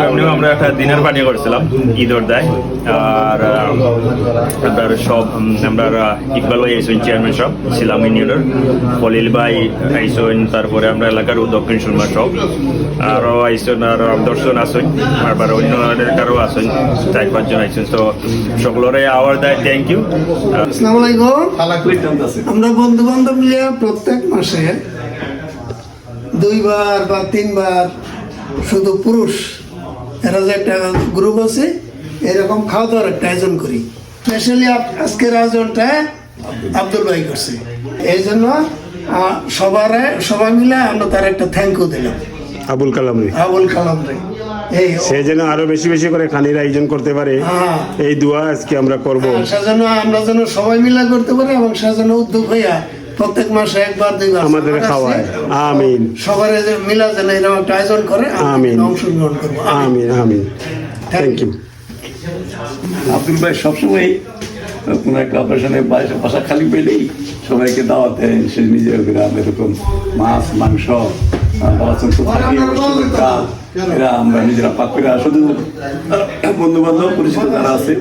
এমনিও আমরা একটা দিনের পানি করছিলাম ঈদর দায় আর আমরা সব আমরা ইকবাল ভাই আইসেন চেয়ারম্যান সব ছিলাম ইউনিয়নের খলিল ভাই আইসেন তারপরে আমরা এলাকার দক্ষিণ সুরমা সব আরও আইসেন আর দর্শন আসেন আবার অন্য এলাকারও আসেন চার পাঁচজন আইসেন তো সকলরে আওয়ার দেয় থ্যাংক ইউ আসসালামু আলাইকুম। আমরা বন্ধু বান্ধব মিলে প্রত্যেক মাসে দুইবার বা তিনবার শুধু পুরুষ এরা যে একটা গ্রুপ আছে এরকম খাওয়া দাওয়ার একটা আয়োজন করি। স্পেশালি আজকের আয়োজনটা আব্দুল ভাই করছে। এই জন্য সবার সবাই মিলে আমরা তার একটা থ্যাংক ইউ দিলাম। আবুল কালাম রে। আবুল কালাম রে। এই সে যেন আরও বেশি বেশি করে খানির আয়োজন করতে পারে হ্যাঁ। এই দোয়া আজকে আমরা করব। সেজন্য আমরা যেন সবাই মিলে করতে পারি এবং সেজন্য উদ্যোগ হইয়া প্রত্যেক মাসে একবার দুইবার আমাদের খাওয়ায়। আমিন। সবার যে মিলা যেন এরকম একটা আয়োজন করে আমিন। অংশগ্রহণ করব। আমিন আমিন। থ্যাংক ইউ আব্দুল ভাই সবসময় কোনো একটা অপারেশনে বাসা বাসা খালি পেলেই সবাইকে দাওয়াত দেন সে নিজের গ্রাম এরকম মাছ মাংস এরা আমরা নিজেরা পাক করে শুধু বন্ধু বান্ধব পরিচিত যারা আছে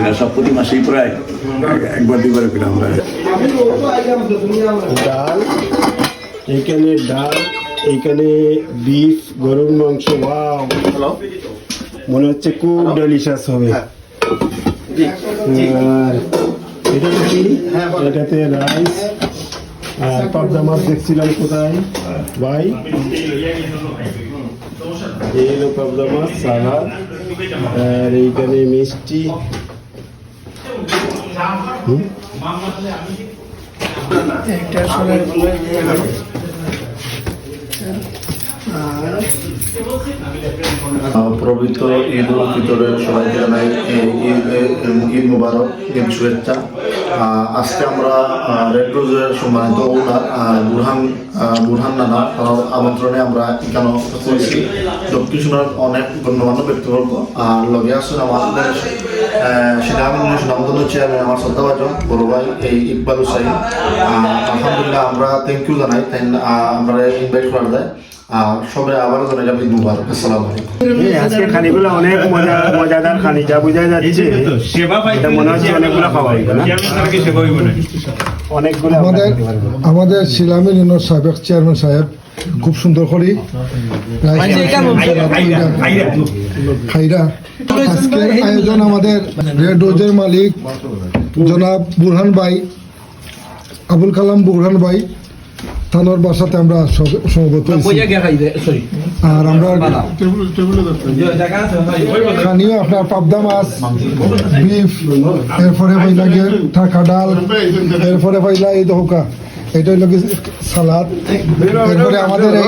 এরা সব প্রতি মাসেই প্রায়। একবার দুইবার করে আমরা। ডাল এইখানে ডাল এইখানে বিফ গরুর মাংস ওয়াও। মনে হচ্ছে খুব ডেলিশিয়াস হবে। আর এটাতে কি এটাতে রাইস আর পাবদা মাছ দেখছিলাম কোথায়? ভাই? এই হলো পাবদা মাছ সালাদ আর এইখানে মিষ্টি। পবিত্র ঈদ উল ফিতরের সবাইকে জানাই ঈদ মুবারক, ঈদ শুভেচ্ছা। আজকে আমরা রেড রোজের সম্মানিত ওনার বুরহান বুরহান নানা আমন্ত্রণে আমরা এখানে করেছি দক্ষিণ অনেক গণ্যমান্য ব্যক্তিবর্গ আর লগে আসছেন আমাদের সেটা আমি চেয়ারম্যান আমার শ্রদ্ধাভাজন বড় ভাই এই ইকবাল হুসাইন। আলহামদুলিল্লাহ আমরা থ্যাংক ইউ জানাই আমরা ইনভাইট করা যায় সবাই আবারও জানাই ঈদ মুবারক আসসালামু আজকে খানিগুলো অনেক মজা মজাদার খানি যা বোঝা যাচ্ছে। এটা মনে হচ্ছে অনেকগুলো খাওয়া হইবে না। অনেকগুলো আমাদের। আমাদের শিলামি সাবেক চেয়ারম্যান সাহেব খুব সুন্দর করে খাইরা আজকের আয়োজন আমাদের রেড রোজের মালিক জনাব বুরহান ভাই আবুল কালাম বুরহান ভাই থানোর বাসাতে আমরা সমবেত হয়েছি। আর আমরা খানিও আপনার পাবদা মাছ বিফ এরপরে পাইলা গিয়ে টাকা ডাল এরপরে পাইলা এই দহকা এটা হইল সালাদ এরপরে আমাদের এই-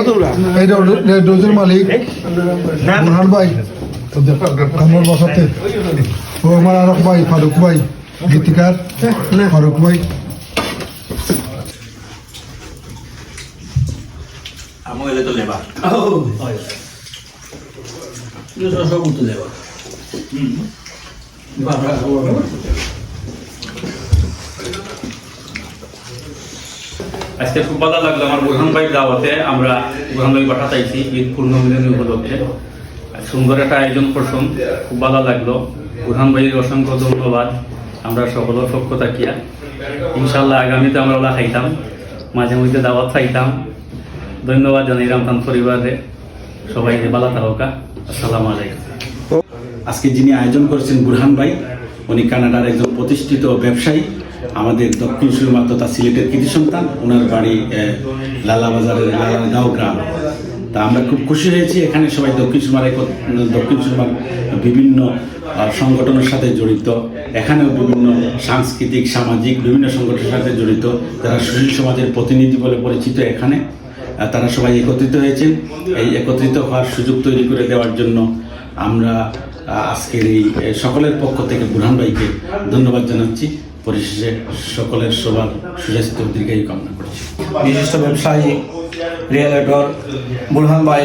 রেড মালিক বুরহান ভাই আমার বাসাতে ও আমার আরক ভাই ফারুক ভাই গীতিকার ফারুক ভাই আজকে খুব ভালো লাগল আমার বুরহান ভাই দাওয়াতে। আমরা বুরহান ভাই বাসা চাইছি ঈদ পূর্ণ মিলনী উপলক্ষে। সুন্দর একটা আয়োজন করছুন খুব ভালো লাগল। বুরহান ভাইয়ের অসংখ্য ধন্যবাদ। আমরা সকলের পক্ষ থাকিয়া ইনশাল্লাহ আগামীতে আমরা ওলা খাইতাম, মাঝে মধ্যে দাওয়াত খাইতাম। ধন্যবাদ জানাই রামখান পরিবারে। সবাই ভালো থাকা আসসালামু আলাইকুম। আজকে যিনি আয়োজন করেছেন বুরহান ভাই, উনি কানাডার একজন প্রতিষ্ঠিত ব্যবসায়ী। আমাদের দক্ষিণ সুরমা তথা সিলেটের কৃতি সন্তান ওনার বাড়ি আহ, লালা বাজারের লালাগাঁও গ্রাম। তা আমরা খুব খুশি হয়েছি এখানে সবাই দক্ষিণ সুরমার দক্ষিণ সুরমার বিভিন্ন সংগঠনের সাথে জড়িত। এখানেও বিভিন্ন সাংস্কৃতিক সামাজিক বিভিন্ন সংগঠনের সাথে জড়িত। যারা সুশীল সমাজের প্রতিনিধি বলে পরিচিত এখানে তারা সবাই একত্রিত হয়েছেন। এই একত্রিত হওয়ার সুযোগ তৈরি করে দেওয়ার জন্য আমরা আজকের এই সকলের পক্ষ থেকে বুরহান ভাইকে ধন্যবাদ জানাচ্ছি। পরিশেষে সকলের সবার সুস্বাস্থ্য দীর্ঘায়ু কামনা করছি। বিশিষ্ট ব্যবসায়ী রিয়েলেটর বুরহান ভাই,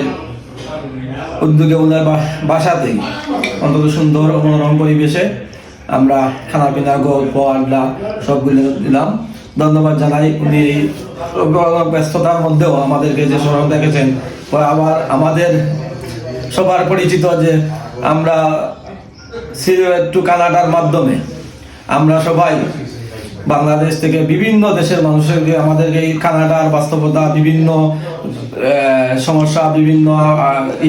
উদ্যোগে ওনার বাসাতেই অন্তত সুন্দর মনোরম পরিবেশে আমরা খানা পিনা, গল্প, আড্ডা সবগুলো দিলাম। ধন্যবাদ জানাই উনি ব্যস্ততার মধ্যেও আমাদেরকে যে স্মরণ দেখেছেন আবার আমাদের সবার পরিচিত যে আমরা সিলভার টু কানাডার মাধ্যমে আমরা সবাই বাংলাদেশ থেকে বিভিন্ন দেশের মানুষেরকে আমাদেরকে এই কানাডার বাস্তবতা, বিভিন্ন সমস্যা, বিভিন্ন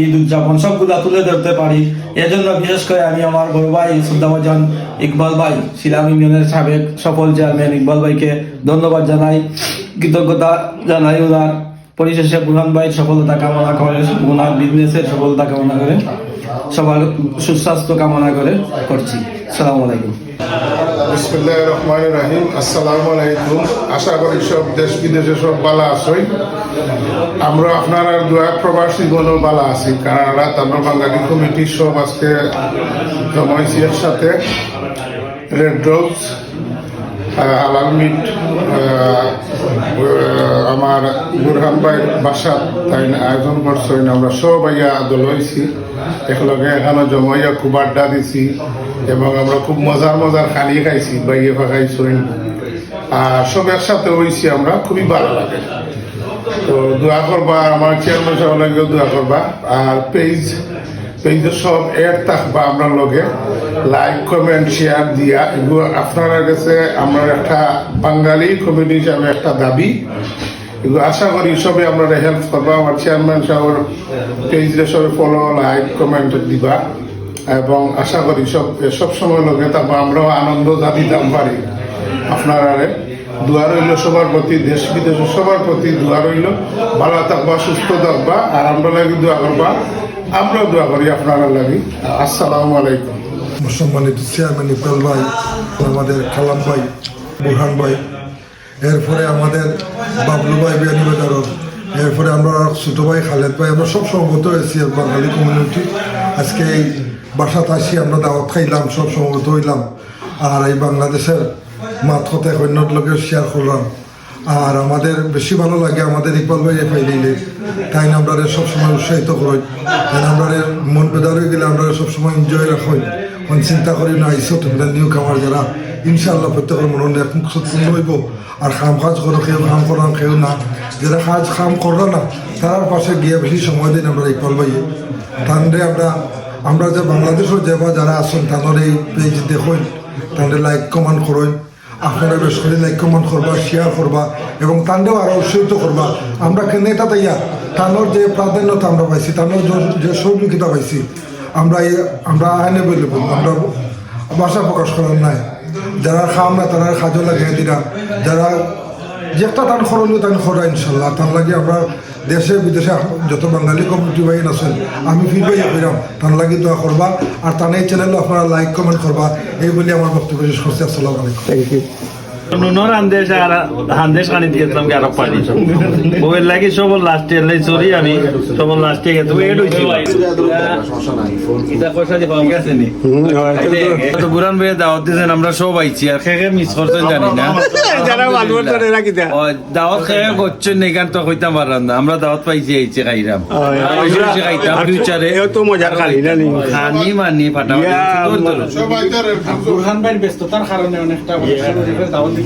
ঈদ উদযাপন সবগুলা তুলে ধরতে পারি। এজন্য বিশেষ করে আমি আমার বড় ভাই শ্রদ্ধাভাজন ইকবাল ভাই, শিলাম ইউনিয়নের সাবেক সফল চেয়ারম্যান ইকবাল ভাইকে ধন্যবাদ জানাই, কৃতজ্ঞতা জানাই ওনার। পরিশেষে বুরহান ভাইয়ের সফলতা কামনা করে, ওনার বিজনেসের সফলতা কামনা করে, সবার সুস্বাস্থ্য কামনা করে করছি। সালাম আলাইকুম। বিসমুল্লাহ রহমান রাহিম। আসসালামু আলাইকুম। আশা করি সব দেশ বিদেশে সব বালা আসই আমরা আপনার দোয়া প্রবাসী গণ বালা আছি কানাডা তারপর বাঙালি কমিটি সব আজকে জমাইছি একসাথে। রেড রোজ হালাল মিট আমার বুরহান ভাই বাসা তাই আয়োজন করছেন আমরা সব আইয়া দল হয়েছি। একলগে এখানে জমাইয়া খুব আড্ডা দিছি এবং আমরা খুব মজার মজার খানি খাইছি, বাইয়ে ফাঁকাইছেন আর সব একসাথে হয়েছি আমরা, খুবই ভালো লাগে। তো দোয়া করবা, আমার চেয়ারম্যান সাহেব লাগেও দোয়া করবা। আর পেজ পেজে সব এড থাকবা আমরা লগে। লাইক কমেন্ট শেয়ার দিয়া। এগুলো আপনারা কাছে, আমরা একটা বাঙালি কমিটি হিসাবে একটা দাবি। এগুলো আশা করি সবে আমরা হেল্প করব। আমার চেয়ারম্যান সাহেবের পেজে সবে ফলো লাইক কমেন্ট দিবা। এবং আশা করি সব সব সময় লগে থাকব। আমরাও আনন্দ জানিতাম পারি। আপনারা দোয়া রইল সবার প্রতি, দেশ বিদেশে সবার প্রতি দোয়া রইল। ভালো থাকবা, সুস্থ থাকবা, আর আমরা লাগি দোয়া করবা। আমরাও দোয়া করি আপনারা লাগি। আসসালামু আলাইকুম। সম্মানিত চেয়ারম্যান ইকবাল ভাই, আমাদের খালাম ভাই, বুরহান ভাই এরপরে আমাদের বাবলু ভাই বিয়ানি বাজারত এরপরে আমরা ছোটো ভাই খালেদ ভাই, আমরা সব সমবেত হয়েছি বাঙালি কমিউনিটি আজকে এই বাসাতে আসি, আমরা দাওয়াত খাইলাম, সব সমবেত হইলাম। আর এই বাংলাদেশের মাত কথা অন্যর শেয়ার করলাম। আর আমাদের বেশি ভালো লাগে আমাদের ইকবাল ভাই এফাই দিলে তাই আমরা সবসময় উৎসাহিত করি। তাই না আমরা মন বেদার হয়ে গেলে আমরা সবসময় এনজয় রাখি। কোন চিন্তা করি না আইসো তোমরা নিউ কামার যারা ইনশাআল্লাহ প্রত্যেকের মনে এখন সত্যি হইব। আর খাম কাজ করো কেউ খাম করাম কেউ না। যারা কাজ খাম করল না, তার পাশে গিয়ে বেশি সময় দিন আমরা ইকবাল ভাইয়ে তাহলে আমরা আমরা যে বাংলাদেশের যে বা যারা আছেন, তাদের এই পেজ দেখুন তাদের লাইক কমেন্ট করুন। আপনারা বেশ করে লাইক কমেন্ট করবা শেয়ার করবা, এবং তান্ডেও আরও উৎসাহিত করবা। আমরা কেন এটা তাইয়া? তানোর যে প্রাধান্যতা আমরা পাইছি তানোর যে- সহযোগিতা পাইছি, আমরা এই, আমরা আনএভেলেবল আমরা ভাষা প্রকাশ করার নাই। যারা খাম না, তারা খাজো লাগিয়ে দিলাম। যারা যে একটা টান করণীয় টান করা ইনশাল্লাহ। তার লাগে আমরা দেশে, বিদেশে যত বাঙালি কমিউনিটি ভাই আছেন আমি ফিরবাই করিলাম তার লাগে দোয়া করবা আর তার এই চ্যানেলে আপনারা লাইক কমেন্ট করবা এই বলে আমার বক্তব্য শেষ করছি আসসালামু আলাইকুম। থ্যাংক ইউ নুনর আন্দেশ আর হান্দেশ খানি দিয়েছিলাম পানি। বউয়ের লাগি সব লাস্ট ইয়ার লাই সরি আমি সব লাস্ট ইয়ার তো এড হইছিল এটা পয়সা দিয়ে ঠিক আছে নি? তো। বুরান ভাই দাওয়াত দিয়েছেন আমরা সব আইছি আর খেয়ে মিস করছেন জানি না। যারা মালবর ধরে রাখি ও, দাওয়াত খেয়ে করছেন না এখান তো কইতাম পারলাম না। আমরা দাওয়াত পাইছি আইছি খাইরাম। বেশি খাইতাম ফিউচারে এও তো মজার খালি না নি? খানি মানি তোর। বুরহান ভাইয়ের ব্যস্ততার কারণে অনেকটা দাওয়াত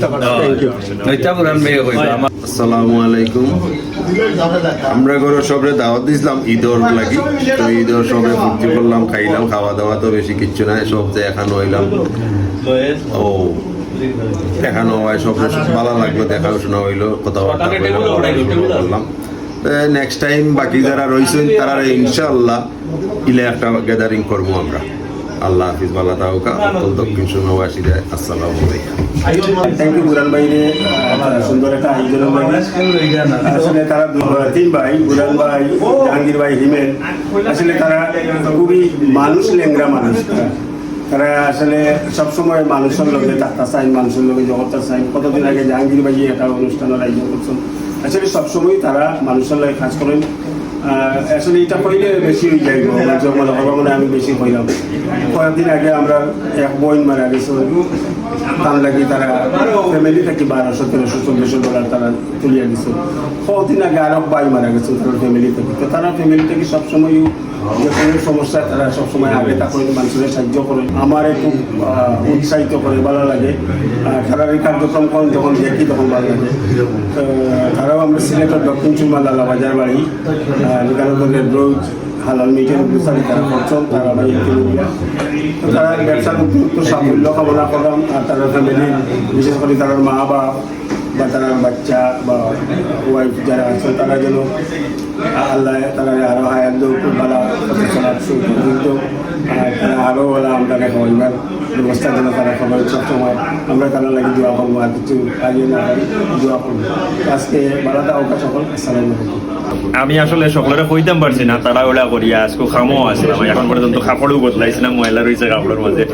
আমার সবরে দাওয়াত দিছিলাম ঈদর লাগি। তো ঈদর সবে ফুর্তি করলাম, খাইলাম খাওয়া দাওয়া তো বেশি নাই, সব এখানে হইলাম। ও, দেখানো হয়, সব ভালো লাগল দেখাশোনা হইল, কথাবার্তা করলাম। নেক্সট টাইম বাকি যারা রয়েছেন তারা ইনশাআল্লাহ, ইলে একটা গ্যাদারিং করব আমরা। আল্লাহ হাফিজ বাল্লা তাউকা অকল দক্ষিণ সুনবাসীরা আসসালামু থ্যাংক ইউ তারা তিন ভাই বুরান ভাই, জাহাঙ্গীর ভাই, হিমেল। আসলে তারা খুবই মানুষ লেংরা মানুষ। তারা। আসলে জাহাঙ্গীর ভাই একটা অনুষ্ঠানের আয়োজন করছেন? আসলে সবসময় তারা মানুষের লাইফ কাজ করেন। আসলে এটা পড়লে বেশি হয়ে যখন মনে আমি বেশি হইলাম। কয়েকদিন আগে আমরা এক বইন মারা গেছে তার লাগি তারা ফ্যামিলি থেকে বারোশো, তেরোশো চোদ্দশো ডলার তারা তুলিয়া দিছে। কদিন আগে আরও বাই মারা গেছে তারা ফ্যামিলি থেকে। তো তারা ফ্যামিলি থেকে সবসময় যে কোনো সমস্যা তারা সবসময় আগে তা করে মানুষের সাহায্য করে। আমার খুব উৎসাহিত করে, ভালো লাগে। তারা এই কার্যক্রম করেন যখন দেখি তখন ভালো লাগে। তারাও আমরা সিলেটের দক্ষিণ চুরমা লালা বাজার বাড়ি যেখানে রোজ হালাল মিটের অনুষ্ঠানে তারা করছেন তারা ভাই তারা ব্যবসার উপযুক্ত সাফল্য কামনা করলাম, আর তারা ফ্যামিলি বিশেষ করে তার মা বা বা তারা বাচ্চা বা ওয়াইফ যারা আছে, তারা যেন আল্লাহ তারা আরও হায়াত খুব ভালো আর তারা আরও বলা আমরা খাওয়াইবার ব্যবস্থা যেন তারা খাবার সবসময় আমরা তারা লাগে দোয়া করব? আর কিছু আগে না দোয়া করব। আজকে বালাটা অবকাশ সকল। আসসালামু আমি আসলে সকলের কইতাম পারছি না, তারা ওলা করিয়া, আজকে খামো আসলাম এখন পর্যন্ত কাপড়ও বদলাইছিলাম ময়লা রয়েছে কাপড়ের মাঝে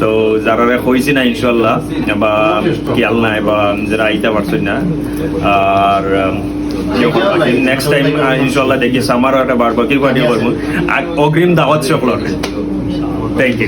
তো যারা কইছি না ইনশাল্লাহ বা খেয়াল নাই বা যারা আইতে পারছেন না, আর নেক্সট টাইম ইনশাল্লাহ দেখি সামারও একটা বারবাকি পার্টি করব। আর অগ্রিম দাওয়াত সকলের। Thank you